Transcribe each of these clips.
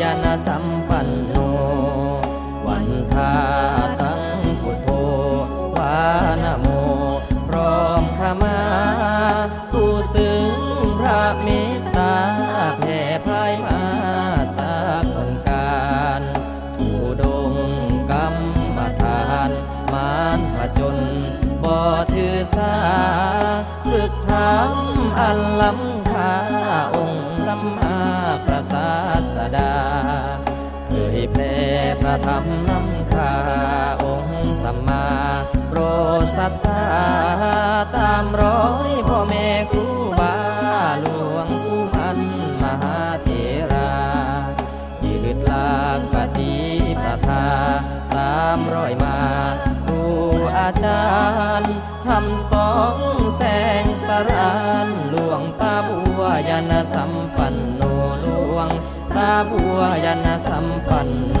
ยานสัมปันโน วันทาตั้งพุทโธวานโม พร้อมขมาผู้ซึ้งพระเมตตาแผ่พายมาสักคนการผู้ดงกรรมฐานมานผจญบ่ถือสาฝึกทำอันล้ำ ยแผ่พระธรรมนำคาองค์สัมมาโปรดสัสสาตามร้อยพ่อแม่ครูบาหลวงผู้มันมหาเถรายืดลากปฏิปทาตามรอยมาครูอาจารย์ บัวยันสัมปัน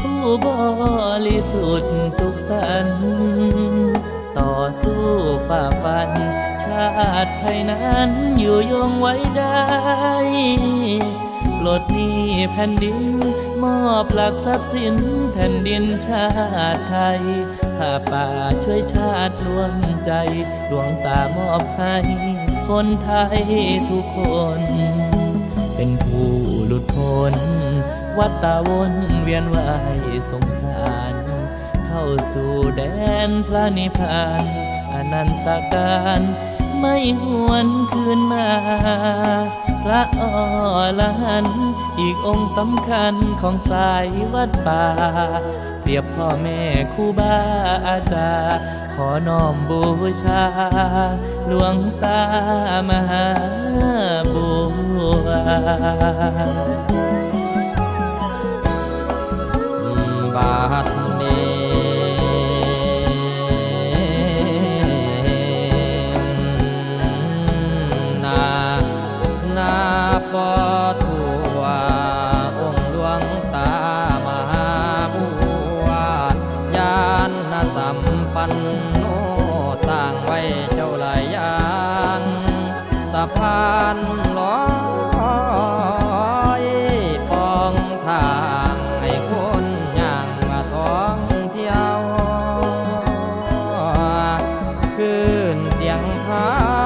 ผู้บริสุทธิ์สุขสันต์ต่อสู้ฝ่าฟัน ชาติไทยนั้นอยู่ยงไว้ได้ปลดหนี้แผ่นดิน มอบหลักทรัพย์สินแผ่นดินชาติไทยถ้าป่าช่วยชาติรวมใจ ดวงตามอบให้ คนไทยทุกคน เป็นผู้หลุดพ้น วัฏวนเวียนว่ายสงสาร เข้าสู่แดนพระนิพพานอนันตการไม่หวนคืนมา พระอรหันต์อีกองค์สำคัญของสายวัดป่า รียบพ่อแม่ครูบาอาจารย์ขอน้อมบูชา หลวงตามหาบัวบาท สัมปันโนสร้างไว้เจ้าหลายอย่างสะพานลอยปองทางให้คนย่างมาท่องเที่ยวคืนเสียงพา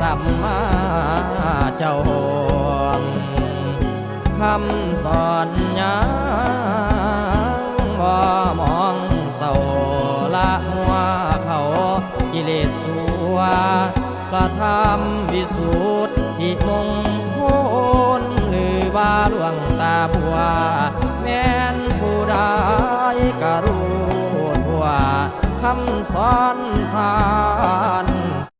สัมมาเจ้าคำสอนยังบ่มองเศร้าละหัวเขากิเลสสัวพระธรรมวิสุทธิมงคลหรือว่าหลวงตาบัวแม่นผู้ใดกรู้ทั่วคำสอนผ่าน